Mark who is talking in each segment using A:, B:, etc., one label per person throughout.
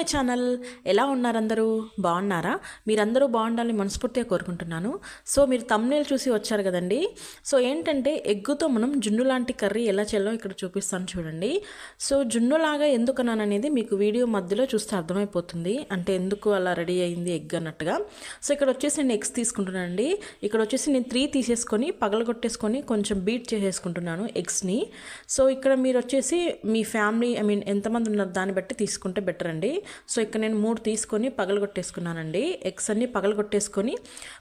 A: My channel ఎలా ఉన్నారు అందరూ బాగున్నారా? మీరందరూ బాగుండాలని మనస్ఫూర్తిగా కోరుకుంటున్నాను. సో మీరు తమ్నేల్ చూసి వచ్చారు కదండి. సో ఏంటంటే ఎగ్గుతో మనం జున్ను లాంటి కర్రీ ఎలా చేయాలో ఇక్కడ చూపిస్తాను చూడండి. సో జున్నులాగా ఎందుకన్నాను అనేది మీకు వీడియో మధ్యలో చూస్తే అర్థమైపోతుంది. అంటే ఎందుకు అలా రెడీ అయింది ఎగ్ అన్నట్టుగా. సో ఇక్కడ వచ్చేసి నేను ఎగ్స్ తీసుకుంటున్నానండి. ఇక్కడ వచ్చేసి నేను త్రీ తీసేసుకొని పగలగొట్టేసుకొని కొంచెం బీట్ చేసేసుకుంటున్నాను ఎగ్స్ని. సో ఇక్కడ మీరు వచ్చేసి మీ ఫ్యామిలీ ఐ మీన్ ఎంతమంది ఉన్నారు దాన్ని బట్టి తీసుకుంటే బెటర్ అండి. సో ఇక్కడ నేను మూడు తీసుకొని పగలగొట్టేసుకున్నానండి. ఎగ్స్ అన్ని పగలగొట్టేసుకొని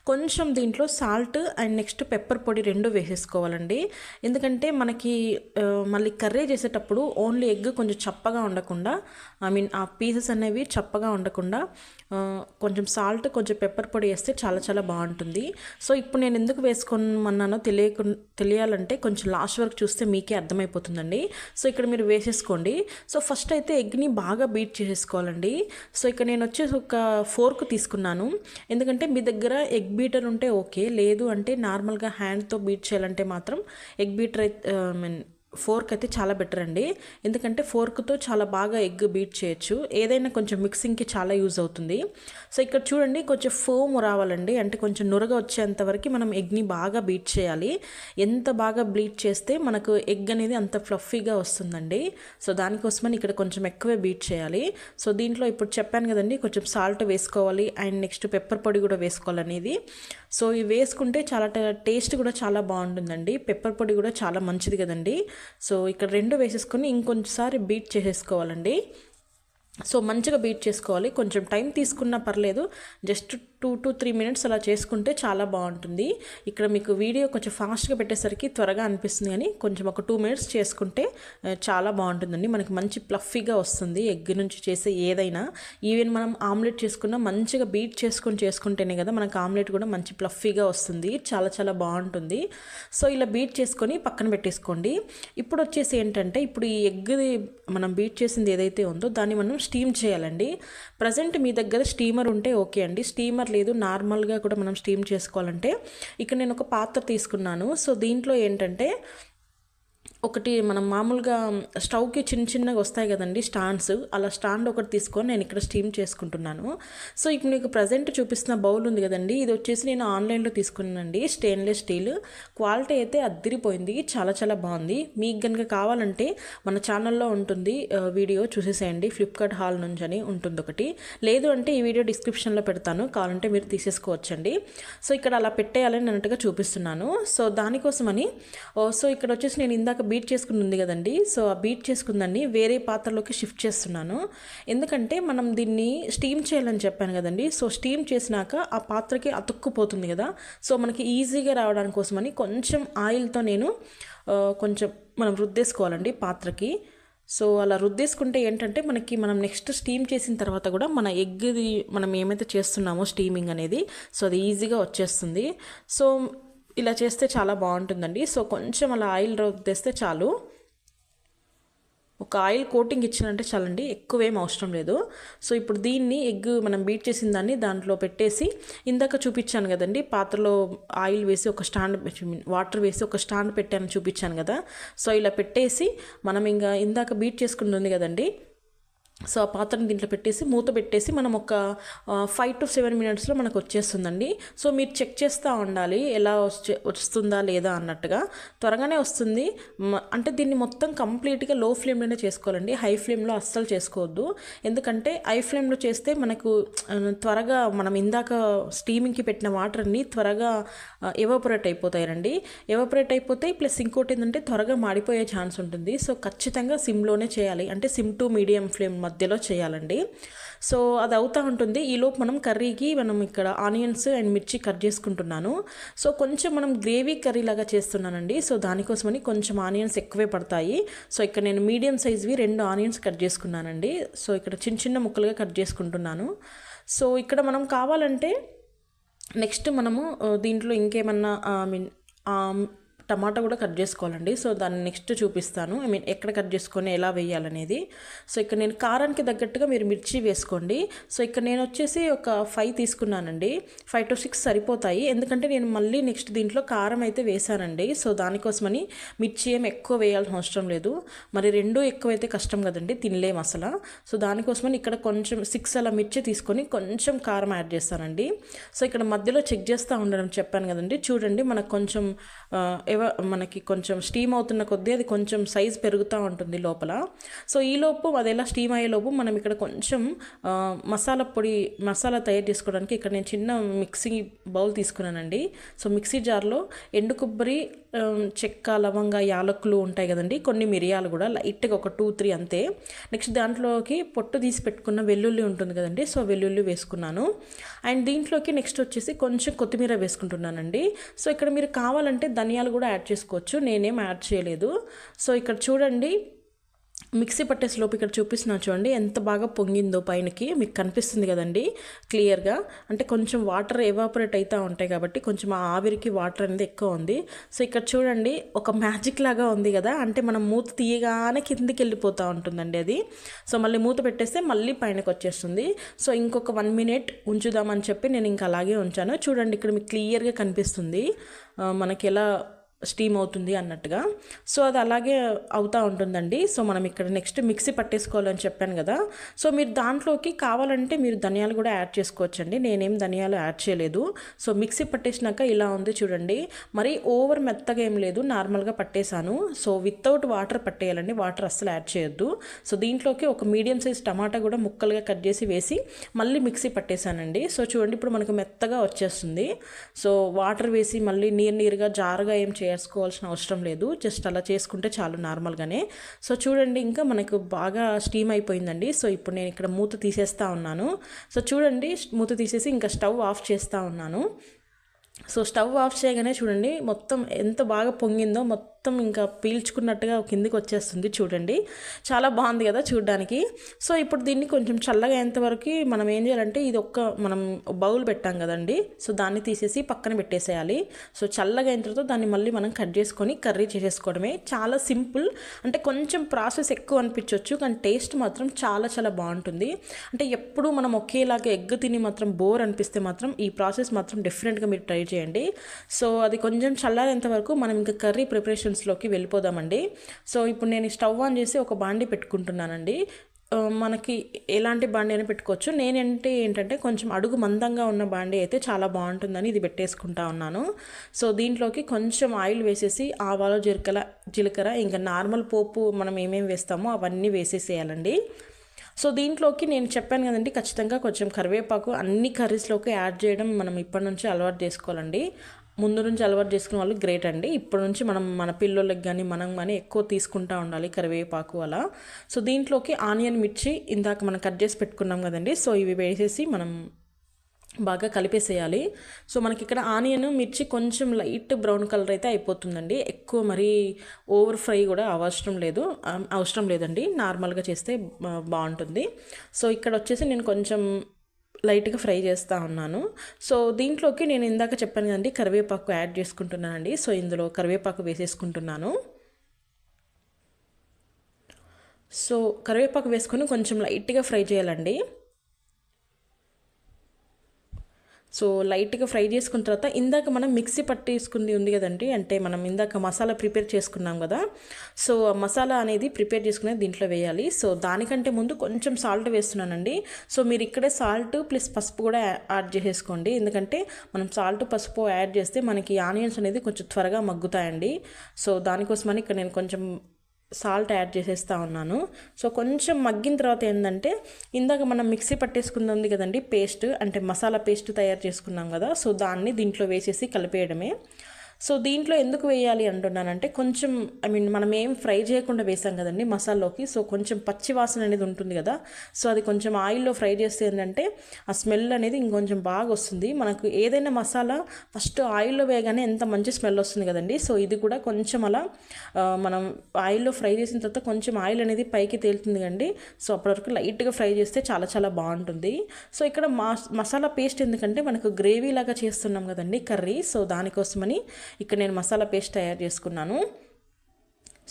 A: కొంచెం దీంట్లో సాల్ట్ అండ్ నెక్స్ట్ పెప్పర్ పొడి రెండు వేసేసుకోవాలండి. ఎందుకంటే మనకి మళ్ళీ కర్రీ చేసేటప్పుడు ఓన్లీ ఎగ్ కొంచెం చప్పగా ఉండకుండా ఐ మీన్ ఆ పీసెస్ అనేవి చప్పగా ఉండకుండా కొంచెం సాల్ట్ కొంచెం పెప్పర్ పొడి వేస్తే చాలా చాలా బాగుంటుంది. సో ఇప్పుడు నేను ఎందుకు వేసుకోమన్నానో తెలియకు తెలియాలంటే కొంచెం లాస్ట్ వరకు చూస్తే మీకే అర్థమైపోతుందండి. సో ఇక్కడ మీరు వేసేసుకోండి. సో ఫస్ట్ అయితే ఎగ్ని బాగా బీట్ చేసేసుకోవాలండి. సో ఇక్కడ నేను వచ్చేసి ఒక ఫోర్క్ తీసుకున్నాను. ఎందుకంటే మీ దగ్గర ఎగ్ బీటర్ ఉంటే ఓకే. లేదు అంటే నార్మల్గా హ్యాండ్తో బీట్ చేయాలంటే మాత్రం ఎగ్ బీటర్ అయితే ఐ మీన్ ఫోర్క్ అయితే చాలా బెటర్ అండి. ఎందుకంటే ఫోర్క్తో చాలా బాగా ఎగ్ బీట్ చేయొచ్చు. ఏదైనా కొంచెం మిక్సింగ్కి చాలా యూజ్ అవుతుంది. సో ఇక్కడ చూడండి కొంచెం ఫోమ్ రావాలండి. అంటే కొంచెం నురగ వచ్చేంత వరకు మనం ఎగ్ని బాగా బీట్ చేయాలి. ఎంత బాగా బ్లీట్ చేస్తే మనకు ఎగ్ అనేది అంత ఫ్లఫీగా వస్తుందండి. సో దానికోసమని ఇక్కడ కొంచెం ఎక్కువే బీట్ చేయాలి. సో దీంట్లో ఇప్పుడు చెప్పాను కదండి కొంచెం సాల్ట్ వేసుకోవాలి. అండ్ నెక్స్ట్ పెప్పర్ పొడి కూడా వేసుకోవాలనేది. సో ఇవి వేసుకుంటే చాలా టేస్ట్ కూడా చాలా బాగుంటుందండి. పెప్పర్ పొడి కూడా చాలా మంచిది కదండి. సో ఇక్కడ రెండు వేసేసుకొని ఇంకొంచెంసారి బీట్ చేసేసుకోవాలండి. సో మంచిగా బీట్ చేసుకోవాలి. కొంచెం టైం తీసుకున్నా పర్లేదు. Just two to three minutes అలా చేసుకుంటే చాలా బాగుంటుంది. ఇక్కడ మీకు వీడియో కొంచెం ఫాస్ట్గా పెట్టేసరికి త్వరగా అనిపిస్తుంది కానీ కొంచెం ఒక టూ మినిట్స్ చేసుకుంటే చాలా బాగుంటుందండి. మనకి మంచి ప్లఫీగా వస్తుంది ఎగ్ నుంచి చేసే ఏదైనా. ఈవెన్ మనం ఆమ్లెట్ చేసుకున్నా మంచిగా బీట్ చేసుకొని చేసుకుంటేనే కదా మనకు ఆమ్లెట్ కూడా మంచి ప్లఫీగా వస్తుంది. చాలా చాలా బాగుంటుంది. సో ఇలా బీట్ చేసుకొని పక్కన పెట్టేసుకోండి. ఇప్పుడు వచ్చేసి ఏంటంటే ఇప్పుడు ఈ ఎగ్ మనం బీట్ చేసింది ఏదైతే ఉందో దాన్ని మనం స్టీమ్ చేయాలండి. ప్రజెంట్ మీ దగ్గర స్టీమర్ ఉంటే ఓకే అండి. స్టీమర్ లేదు నార్మల్గా కూడా మనం స్టీమ్ చేసుకోవాలంటే. ఇక్కడ నేను ఒక పాత్ర తీసుకున్నాను. సో దీంట్లో ఏంటంటే ఒకటి మనం మామూలుగా స్టవ్కి చిన్న చిన్నగా వస్తాయి కదండి స్టాండ్స్ అలా స్టాండ్ ఒకటి తీసుకొని నేను ఇక్కడ స్టీమ్ చేసుకుంటున్నాను. సో ఇప్పుడు మీకు ప్రజెంట్ చూపిస్తున్న బౌల్ ఉంది కదండి ఇది వచ్చేసి నేను ఆన్లైన్లో తీసుకున్నానండి స్టెయిన్లెస్ స్టీల్. క్వాలిటీ అయితే అద్దరిపోయింది చాలా చాలా బాగుంది. మీకు కనుక కావాలంటే మన ఛానల్లో ఉంటుంది వీడియో చూసేసేయండి ఫ్లిప్కార్ట్ హాల్ నుంచి అని ఉంటుంది ఒకటి. లేదు అంటే ఈ వీడియో డిస్క్రిప్షన్లో పెడతాను కావాలంటే మీరు తీసేసుకోవచ్చండి. సో ఇక్కడ అలా పెట్టేయాలని అన్నట్టుగా చూపిస్తున్నాను. సో దానికోసమని సో ఇక్కడ వచ్చేసి నేను ఇందాక బీట్ చేసుకుని ఉంది కదండి. సో ఆ బీట్ చేసుకుందాన్ని వేరే పాత్రలోకి షిఫ్ట్ చేస్తున్నాను. ఎందుకంటే మనం దీన్ని స్టీమ్ చేయాలని చెప్పాను కదండి. సో స్టీమ్ చేసినాక ఆ పాత్రకి అతుక్కుపోతుంది కదా. సో మనకి ఈజీగా రావడానికి కోసమని కొంచెం ఆయిల్తో నేను కొంచెం మనం రుద్దేసుకోవాలండి పాత్రకి. సో అలా రుద్దేసుకుంటే ఏంటంటే మనకి మనం నెక్స్ట్ స్టీమ్ చేసిన తర్వాత కూడా మన ఎగ్ది మనం ఏమైతే చేస్తున్నామో స్టీమింగ్ అనేది సో అది ఈజీగా వచ్చేస్తుంది. సో ఇలా చేస్తే చాలా బాగుంటుందండి. సో కొంచెం అలా ఆయిల్ తెస్తే చాలు. ఒక ఆయిల్ కోటింగ్ ఇచ్చినంటే చాలండి. ఎక్కువేం అవసరం లేదు. సో ఇప్పుడు దీన్ని ఎగ్ మనం బీట్ చేసిన దాన్ని దాంట్లో పెట్టేసి ఇందాక చూపించాను కదండి పాత్రలో ఆయిల్ వేసి ఒక స్టాండ్ వాటర్ వేసి ఒక స్టాండ్ పెట్టాను చూపించాను కదా. సో ఇలా పెట్టేసి మనం ఇంకా ఇందాక బీట్ చేసుకుంటుంది కదండి సో ఆ పాత్రని దీంట్లో పెట్టేసి మూత పెట్టేసి మనం ఒక ఫైవ్ టు సెవెన్ మినిట్స్లో మనకు వచ్చేస్తుందండి. సో మీరు చెక్ చేస్తూ ఉండాలి ఎలా వచ్చే వస్తుందా లేదా అన్నట్టుగా. త్వరగానే వస్తుంది. అంటే దీన్ని మొత్తం కంప్లీట్గా లో ఫ్లేమ్లోనే చేసుకోవాలండి. హై ఫ్లేమ్లో అస్సలు చేసుకోవద్దు. ఎందుకంటే హై ఫ్లేమ్లో చేస్తే మనకు త్వరగా మనం ఇందాక స్టీమింగ్కి పెట్టిన వాటర్ని త్వరగా ఎవాపరేట్ అయిపోతాయండి. ఎవాపరేట్ అయిపోతాయి ప్లస్ ఇంకోటి ఏంటంటే త్వరగా మాడిపోయే ఛాన్స్ ఉంటుంది. సో ఖచ్చితంగా సిమ్లోనే చేయాలి. అంటే సిమ్ టు మీడియం ఫ్లేమ్ మధ్యలో చేయాలండి. సో అది అవుతూ ఉంటుంది ఈలోపు మనం కర్రీకి మనం ఇక్కడ ఆనియన్స్ అండ్ మిర్చి కట్ చేసుకుంటున్నాను. సో కొంచెం మనం గ్రేవీ కర్రీ లాగా చేస్తున్నానండి. సో దానికోసమని కొంచెం ఆనియన్స్ ఎక్కువే పడతాయి. సో ఇక్కడ నేను మీడియం సైజ్వి రెండు ఆనియన్స్ కట్ చేసుకున్నానండి. సో ఇక్కడ చిన్న చిన్న ముక్కలుగా కట్ చేసుకుంటున్నాను. సో ఇక్కడ మనం కావాలంటే నెక్స్ట్ మనము దీంట్లో ఇంకేమన్నా ఐ మీన్ టమాటా కూడా కట్ చేసుకోవాలండి. సో దాన్ని నెక్స్ట్ చూపిస్తాను. ఐ మీన్ ఎక్కడ కట్ చేసుకొని ఎలా వేయాలనేది. సో ఇక్కడ నేను కారానికి తగ్గట్టుగా మీరు మిర్చి వేసుకోండి. సో ఇక్కడ నేను వచ్చేసి ఒక ఫైవ్ తీసుకున్నానండి. ఫైవ్ టు సిక్స్ సరిపోతాయి. ఎందుకంటే నేను మళ్ళీ నెక్స్ట్ దీంట్లో కారం అయితే వేశానండి. సో దానికోసమని మిర్చి ఏం ఎక్కువ వేయాల్సిన అవసరం లేదు. మరి రెండు ఎక్కువైతే కష్టం కదండి తినలేము అసలు. సో దానికోసమని ఇక్కడ కొంచెం సిక్స్ అలా మిర్చి తీసుకొని కొంచెం కారం యాడ్ చేస్తానండి. సో ఇక్కడ మధ్యలో చెక్ చేస్తూ ఉండడం చెప్పాను కదండి. చూడండి మనకు కొంచెం ఫ్లేవర్ మనకి కొంచెం స్టీమ్ అవుతున్న కొద్దీ అది కొంచెం సైజ్ పెరుగుతూ ఉంటుంది లోపల. సో ఈ లోపు అది ఎలా స్టీమ్ అయ్యే లోపు మనం ఇక్కడ కొంచెం మసాలా పొడి మసాలా తయారు చేసుకోవడానికి ఇక్కడ నేను చిన్న మిక్సీ బౌల్ తీసుకున్నానండి. సో మిక్సీ జార్లో ఎండు కొబ్బరి చెక్క లవంగ యాలకులు ఉంటాయి కదండి. కొన్ని మిరియాలు కూడా లైట్గా ఒక టూ త్రీ అంతే. నెక్స్ట్ దాంట్లోకి పొట్టు తీసి పెట్టుకున్న వెల్లుల్లి ఉంటుంది కదండి. సో వెల్లుల్లి వేసుకున్నాను. అండ్ దీంట్లోకి నెక్స్ట్ వచ్చేసి కొంచెం కొత్తిమీర వేసుకుంటున్నానండి. సో ఇక్కడ మీరు కావాలంటే ధనియాలు కూడా యాడ్ చేసుకోవచ్చు. నేనేం యాడ్ చేయలేదు. సో ఇక్కడ చూడండి. మిక్సీ పట్టేసలోపు ఇక్కడ చూపిస్తున్నాను చూడండి. ఎంత బాగా పొంగిందో పైనకి. మీకు కనిపిస్తుంది కదండి. క్లియర్గా. అంటే కొంచెం వాటర్ ఎవాపరేట్ అవుతూ ఉంటాయి కాబట్టి కొంచెం ఆ ఆవిరికి వాటర్ అనేది ఎక్కువ ఉంది. సో ఇక్కడ చూడండి ఒక మ్యాజిక్ లాగా ఉంది కదా. అంటే మనం మూత తీయగానే కిందికి వెళ్ళిపోతూ ఉంటుందండి అది. సో మళ్ళీ మూత పెట్టేస్తే మళ్ళీ పైనకి వచ్చేస్తుంది. సో ఇంకొక వన్ మినిట్ ఉంచుదామని చెప్పి నేను ఇంకా అలాగే ఉంచాను. చూడండి ఇక్కడ మీకు క్లియర్గా కనిపిస్తుంది. మనకి ఎలా స్టీమ్ అవుతుంది అన్నట్టుగా. సో అది అలాగే అవుతూ ఉంటుందండి. సో మనం ఇక్కడ నెక్స్ట్ మిక్సీ పట్టేసుకోవాలని చెప్పాను కదా. సో మీరు దాంట్లోకి కావాలంటే మీరు ధనియాలు కూడా యాడ్ చేసుకోవచ్చండి. నేనేం ధనియాలు యాడ్ చేయలేదు. సో మిక్సీ పట్టేసినాక ఇలా ఉంది చూడండి. మరి ఓవర్ మెత్తగా ఏం లేదు. నార్మల్గా పట్టేశాను. సో వితౌట్ వాటర్ పట్టేయాలండి. వాటర్ అస్సలు యాడ్ చేయొద్దు. సో దీంట్లోకి ఒక మీడియం సైజ్ టమాటా కూడా ముక్కలుగా కట్ చేసి వేసి మళ్ళీ మిక్సీ పట్టేశానండి. సో చూడండి ఇప్పుడు మనకు మెత్తగా వచ్చేస్తుంది. సో వాటర్ వేసి మళ్ళీ నీరు నీరుగా జారుగా ఏం చేయాలి. చేసుకోవాల్సిన అవసరం లేదు. జస్ట్ అలా చేసుకుంటే చాలు నార్మల్గానే సో చూడండి ఇంకా మనకు బాగా స్టీమ్ అయిపోయిందండి. సో ఇప్పుడు నేను ఇక్కడ మూత తీసేస్తా ఉన్నాను. సో చూడండి మూత తీసేసి ఇంకా స్టవ్ ఆఫ్ చేస్తూ ఉన్నాను. సో స్టవ్ ఆఫ్ చేయగానే చూడండి మొత్తం ఎంత బాగా పొంగిందో మొత్తం మొత్తం ఇంకా పీల్చుకున్నట్టుగా కిందికి వచ్చేస్తుంది చూడండి. చాలా బాగుంది కదా చూడడానికి. సో ఇప్పుడు దీన్ని కొంచెం చల్లగా అయ్యేంతవరకు మనం ఏం చేయాలంటే ఇది ఒక్క మనం బౌల్ పెట్టాం కదండి. సో దాన్ని తీసేసి పక్కన పెట్టేసేయాలి. సో చల్లగా అయిన తర్వాత దాన్ని మళ్ళీ మనం కట్ చేసుకొని కర్రీ చేసేసుకోవడమే. చాలా సింపుల్. అంటే కొంచెం ప్రాసెస్ ఎక్కువ అనిపించవచ్చు కానీ టేస్ట్ మాత్రం చాలా చాలా బాగుంటుంది. అంటే ఎప్పుడు మనం ఒకేలాగా ఎగ్ తిని మాత్రం బోర్ అనిపిస్తే మాత్రం ఈ ప్రాసెస్ మాత్రం డిఫరెంట్గా మీరు ట్రై చేయండి. సో అది కొంచెం చల్లారేంత వరకు మనం ఇంకా కర్రీ ప్రిపరేషన్ ప్రిపరేషన్స్లోకి వెళ్ళిపోదామండి. సో ఇప్పుడు నేను స్టవ్ ఆన్ చేసి ఒక బాండి పెట్టుకుంటున్నానండి. మనకి ఎలాంటి బాండి అయినా పెట్టుకోవచ్చు. నేనంటే ఏంటంటే కొంచెం అడుగు మందంగా ఉన్న బాండి అయితే చాలా బాగుంటుందని ఇది పెట్టేసుకుంటా ఉన్నాను. సో దీంట్లోకి కొంచెం ఆయిల్ వేసేసి ఆవాలు జీలకర్ర జీలకర్ర ఇంకా నార్మల్ పోపు మనం ఏమేమి వేస్తామో అవన్నీ వేసేసేయాలండి. సో దీంట్లోకి నేను చెప్పాను కదండి ఖచ్చితంగా కొంచెం కరివేపాకు అన్ని కర్రీస్లోకి యాడ్ చేయడం మనం ఇప్పటి నుంచి అలవాటు చేసుకోవాలండి. ముందు నుంచి అలవాటు చేసుకునే వాళ్ళు గ్రేట్ అండి. ఇప్పటి నుంచి మనం మన పిల్లలకి కానీ మనం కానీ ఎక్కువ తీసుకుంటా ఉండాలి కరివేపాకు అలా. సో దీంట్లోకి ఆనియన్ మిర్చి ఇందాక మనం కట్ చేసి పెట్టుకున్నాం కదండి. సో ఇవి వేసేసి మనం బాగా కలిపేసేయాలి. సో మనకి ఇక్కడ ఆనియన్ మిర్చి కొంచెం లైట్ బ్రౌన్ కలర్ అయితే అయిపోతుందండి. ఎక్కువ మరీ ఓవర్ ఫ్రై కూడా అవసరం లేదు. అవసరం లేదండి. నార్మల్గా చేస్తే బాగుంటుంది. సో ఇక్కడ వచ్చేసి నేను కొంచెం లైట్గా ఫ్రై చేస్తూ ఉన్నాను. సో దీంట్లోకి నేను ఇందాక చెప్పాను కదండి కరివేపాకు యాడ్ చేసుకుంటున్నానండి సో ఇందులో కరివేపాకు వేసేసుకుంటున్నాను. సో కరివేపాకు వేసుకొని కొంచెం లైట్గా ఫ్రై చేయాలండి. సో లైట్గా ఫ్రై చేసుకున్న తర్వాత ఇందాక మనం మిక్సీ పట్టేసుకుంది ఉంది కదండి అంటే మనం ఇందాక మసాలా ప్రిపేర్ చేసుకున్నాం కదా సో ఆ మసాలా అనేది ప్రిపేర్ చేసుకునేది దీంట్లో వేయాలి. సో దానికంటే ముందు కొంచెం సాల్ట్ వేస్తున్నానండి. సో మీరు ఇక్కడే సాల్ట్ ప్లస్ పసుపు కూడా యాడ్ చేసేసుకోండి. ఎందుకంటే మనం సాల్ట్ పసుపు యాడ్ చేస్తే మనకి ఆనియన్స్ అనేది కొంచెం త్వరగా మగ్గుతాయండి. సో దానికోసమని ఇక్కడ నేను కొంచెం సాల్ట్ యాడ్ చేసేస్తా ఉన్నాను. సో కొంచెం మగ్గిన తర్వాత ఏంటంటే ఇందాక మనం మిక్సీ పట్టేసుకుంది ఉంది కదండి పేస్ట్ అంటే మసాలా పేస్ట్ తయారు చేసుకున్నాం కదా సో దాన్ని దీంట్లో వేసేసి కలిపేయడమే. సో దీంట్లో ఎందుకు వేయాలి అంటున్నానంటే కొంచెం ఐ మీన్ మనం ఏం ఫ్రై చేయకుండా వేసాం కదండి మసాలాలోకి సో కొంచెం పచ్చి వాసన అనేది ఉంటుంది కదా. సో అది కొంచెం ఆయిల్లో ఫ్రై చేస్తే ఏంటంటే ఆ స్మెల్ అనేది ఇంకొంచెం బాగా వస్తుంది. మనకు ఏదైనా మసాలా ఫస్ట్ ఆయిల్లో వేయగానే ఎంత మంచి స్మెల్ వస్తుంది కదండి. సో ఇది కూడా కొంచెం అలా మనం ఆయిల్లో ఫ్రై చేసిన తర్వాత కొంచెం ఆయిల్ అనేది పైకి తేలుతుంది అండి సో అప్పటివరకు లైట్గా ఫ్రై చేస్తే చాలా చాలా బాగుంటుంది. సో ఇక్కడ మా మసాలా పేస్ట్ ఎందుకంటే మనకు గ్రేవీ లాగా చేస్తున్నాం కదండి కర్రీ. సో దానికోసమని ఇక్కడ నేను మసాలా పేస్ట్ తయారు చేసుకున్నాను.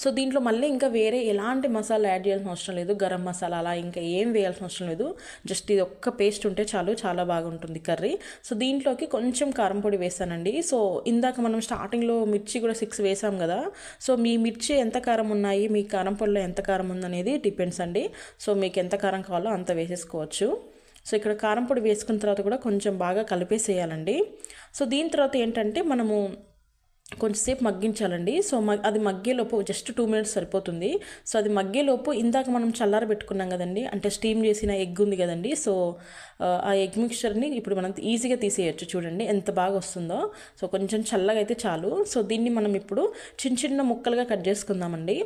A: సో దీంట్లో మళ్ళీ ఇంకా వేరే ఎలాంటి మసాలా యాడ్ చేయాల్సిన అవసరం లేదు. గరం మసాలా అలా ఇంకా ఏం వేయాల్సిన అవసరం లేదు. జస్ట్ ఇది ఒక్క పేస్ట్ ఉంటే చాలు చాలా బాగుంటుంది కర్రీ. సో దీంట్లోకి కొంచెం కారం పొడి వేసానండి. సో ఇందాక మనం స్టార్టింగ్లో మిర్చి కూడా సిక్స్ వేసాం కదా. సో మీ మిర్చి ఎంత కారం ఉన్నాయి మీ కారం పొడిలో ఎంత కారం ఉందనేది డిపెండ్స్ అండి. సో మీకు ఎంత కారం కావాలో అంత వేసేసుకోవచ్చు. సో ఇక్కడ కారం పొడి వేసుకున్న తర్వాత కూడా కొంచెం బాగా కలిపేసేయాలండి. సో దీని తర్వాత ఏంటంటే మనము కొంచెంసేపు మగ్గించాలండి. సో అది మగ్గేలోపు జస్ట్ టూ మినిట్స్ సరిపోతుంది. సో అది మగ్గేలోపు ఇందాక మనం చల్లార పెట్టుకున్నాం కదండి. అంటే స్టీమ్ చేసిన ఎగ్ ఉంది కదండి. సో ఆ ఎగ్ మిక్చర్ని ఇప్పుడు మనం ఈజీగా తీసేయచ్చు చూడండి ఎంత బాగా వస్తుందో. సో కొంచెం చల్లగా అయితే చాలు. సో దీన్ని మనం ఇప్పుడు చిన్న చిన్న ముక్కలుగా కట్ చేసుకుందామండి.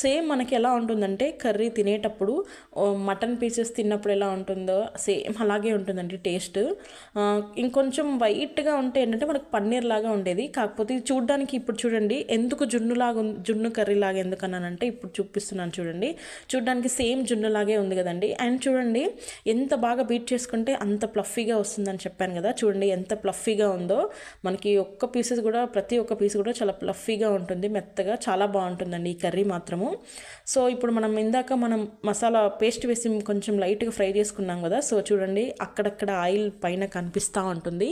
A: సేమ్ మనకి ఎలా ఉంటుందంటే కర్రీ తినేటప్పుడు మటన్ పీసెస్ తిన్నప్పుడు ఎలా ఉంటుందో సేమ్ అలాగే ఉంటుందండి టేస్ట్. ఇంకొంచెం వైట్గా ఉంటే ఏంటంటే మనకు పన్నీర్ లాగా ఉండేది. కాకపోతే చూ చూడడానికి ఇప్పుడు చూడండి ఎందుకు జున్నులాగా జున్ను కర్రీ లాగా ఎందుకు అన్నానంటే ఇప్పుడు చూపిస్తున్నాను చూడండి. చూడ్డానికి సేమ్ జున్నులాగే ఉంది కదండి. అండ్ చూడండి ఎంత బాగా బీట్ చేసుకుంటే అంత ప్లఫీగా వస్తుందని చెప్పాను కదా. చూడండి ఎంత ప్లఫీగా ఉందో. మనకి ఒక్క పీసెస్ కూడా ప్రతి ఒక్క పీస్ కూడా చాలా ప్లఫీగా ఉంటుంది. మెత్తగా చాలా బాగుంటుందండి ఈ కర్రీ మాత్రము. సో ఇప్పుడు మనం ఇందాక మనం మసాలా పేస్ట్ వేసి కొంచెం లైట్గా ఫ్రై చేసుకున్నాం కదా. సో చూడండి అక్కడక్కడ ఆయిల్ పైన కనిపిస్తూ ఉంటుంది.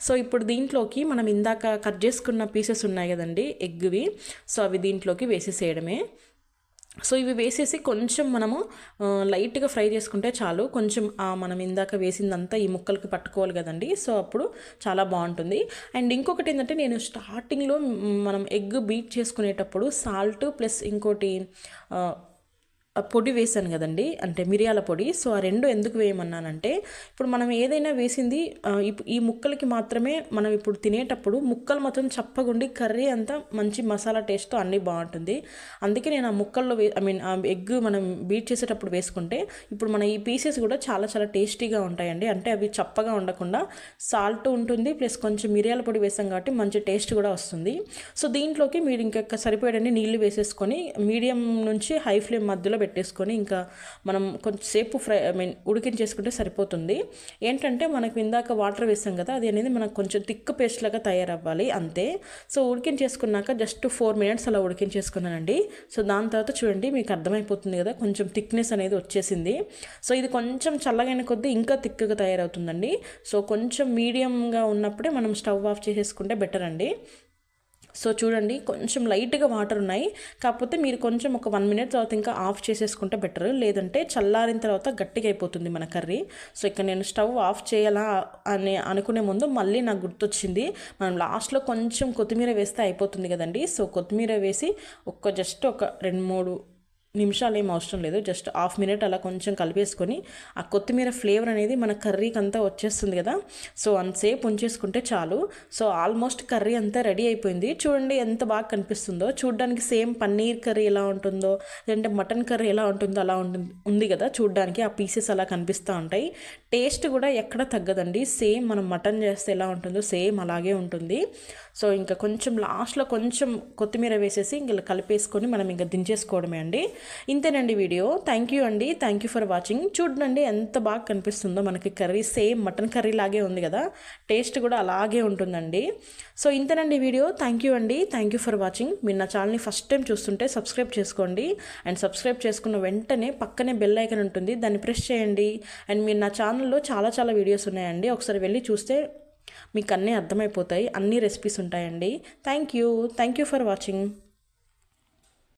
A: సో ఇప్పుడు దీంట్లోకి మనం ఇందాక కట్ చేసుకున్న పీసెస్ పీసెస్ ఉన్నాయి కదండి ఎగ్వి సో అవి దీంట్లోకి వేసేసేయడమే. సో ఇవి వేసేసి కొంచెం మనము లైట్గా ఫ్రై చేసుకుంటే చాలు. కొంచెం మనం ఇందాక వేసిందంతా ఈ ముక్కలకి పట్టుకోవాలి కదండి. సో అప్పుడు చాలా బాగుంటుంది. అండ్ ఇంకొకటి ఏంటంటే నేను స్టార్టింగ్లో మనం ఎగ్ బీట్ చేసుకునేటప్పుడు సాల్ట్ ప్లస్ ఇంకోటి పొడి వేసాను కదండి అంటే మిరియాల పొడి. సో ఆ రెండు ఎందుకు వేయమన్నానంటే ఇప్పుడు మనం ఏదైనా వేసింది ఈ ముక్కలకి మాత్రమే మనం ఇప్పుడు తినేటప్పుడు ముక్కలు మాత్రం చప్పగుండి కర్రీ అంతా మంచి మసాలా టేస్ట్తో అన్నీ బాగుంటుంది. అందుకే నేను ఆ ముక్కల్లో వే ఐ మీన్ ఆ ఎగ్ మనం బీట్ చేసేటప్పుడు వేసుకుంటే ఇప్పుడు మన ఈ పీసెస్ కూడా చాలా చాలా టేస్టీగా ఉంటాయండి. అంటే అవి చప్పగా ఉండకుండా సాల్ట్ ఉంటుంది ప్లస్ కొంచెం మిరియాల పొడి వేసాం కాబట్టి మంచి టేస్ట్ కూడా వస్తుంది. సో దీంట్లోకి మీరు ఇంకా సరిపోయేటన్ని నీళ్ళు వేసేసుకొని మీడియం నుంచి హై ఫ్లేమ్ మధ్యలో పెట్టేసుకొని ఇంకా మనం కొంచెంసేపు ఫ్రై ఐ మీన్ ఉడికించేసుకుంటే సరిపోతుంది. ఏంటంటే మనకు ఇందాక వాటర్ వేసాం కదా అది అనేది మనకు కొంచెం థిక్ పేస్ట్ లాగా తయారవ్వాలి అంతే. సో ఉడికించేసుకున్నాక జస్ట్ ఫోర్ మినిట్స్ అలా ఉడికించేసుకున్నానండి. సో దాని తర్వాత చూడండి మీకు అర్థమైపోతుంది కదా కొంచెం థిక్నెస్ అనేది వచ్చేసింది. సో ఇది కొంచెం చల్లగైన కొద్దీ ఇంకా థిక్గా తయారవుతుందండి. సో కొంచెం మీడియంగా ఉన్నప్పుడే మనం స్టవ్ ఆఫ్ చేసేసుకుంటే బెటర్ అండి సో చూడండి కొంచెం లైట్గా వాటర్ ఉన్నాయి. కాకపోతే మీరు కొంచెం ఒక వన్ మినిట్ తర్వాత ఇంకా ఆఫ్ చేసేసుకుంటే బెటర్. లేదంటే చల్లారిన తర్వాత గట్టిగా అయిపోతుంది మన కర్రీ. సో ఇక్కడ నేను స్టవ్ ఆఫ్ చేయాలా అని అనుకునే ముందు మళ్ళీ నాకు గుర్తొచ్చింది. మనం లాస్ట్లో కొంచెం కొత్తిమీర వేస్తే అయిపోతుంది కదండి. సో కొత్తిమీర వేసి ఒక్క జస్ట్ ఒక రెండు మూడు నిమిషాలు ఏం అవసరం లేదు. జస్ట్ హాఫ్ మినిట్ అలా కొంచెం కలిపేసుకొని ఆ కొత్తిమీర ఫ్లేవర్ అనేది మన కర్రీకి అంతా వచ్చేస్తుంది కదా. సో అంతసేపు ఉంచేసుకుంటే చాలు. సో ఆల్మోస్ట్ కర్రీ అంతా రెడీ అయిపోయింది. చూడండి ఎంత బాగా కనిపిస్తుందో. చూడడానికి సేమ్ పన్నీర్ కర్రీ ఎలా ఉంటుందో లేదంటే మటన్ కర్రీ ఎలా ఉంటుందో అలా ఉంటుంది ఉంది కదా. చూడడానికి ఆ పీసెస్ అలా కనిపిస్తూ ఉంటాయి. టేస్ట్ కూడా ఎక్కడ తగ్గదండి. సేమ్ మనం మటన్ చేస్తే ఎలా ఉంటుందో సేమ్ అలాగే ఉంటుంది. సో ఇంకా కొంచెం లాస్ట్లో కొంచెం కొత్తిమీర వేసేసి ఇంకా కలిపేసుకొని మనం ఇంకా దించేసుకోవడమే అండి. ఇంతేనండి వీడియో. థ్యాంక్ యూ అండి. థ్యాంక్ యూ ఫర్ వాచింగ్ చూడండి ఎంత బాగా కనిపిస్తుందో మనకి కర్రీ సేమ్ మటన్ కర్రీ లాగే ఉంది కదా. టేస్ట్ కూడా అలాగే ఉంటుందండి. సో ఇంతేనండి వీడియో. థ్యాంక్ యూ అండి. థ్యాంక్ యూ ఫర్ వాచింగ్ మీరు నా ఛానల్ని ఫస్ట్ టైం చూస్తుంటే సబ్స్క్రైబ్ చేసుకోండి. అండ్ సబ్స్క్రైబ్ చేసుకున్న వెంటనే పక్కనే బెల్ ఐకన్ ఉంటుంది. దాన్ని ప్రెస్ చేయండి. అండ్ మీరు నా ఛానల్లో చాలా చాలా వీడియోస్ ఉన్నాయండి. ఒకసారి వెళ్ళి చూస్తే మీకు అన్నీ అర్థమైపోతాయి. అన్ని రెసిపీస్ ఉంటాయండి. Thank you thank you for watching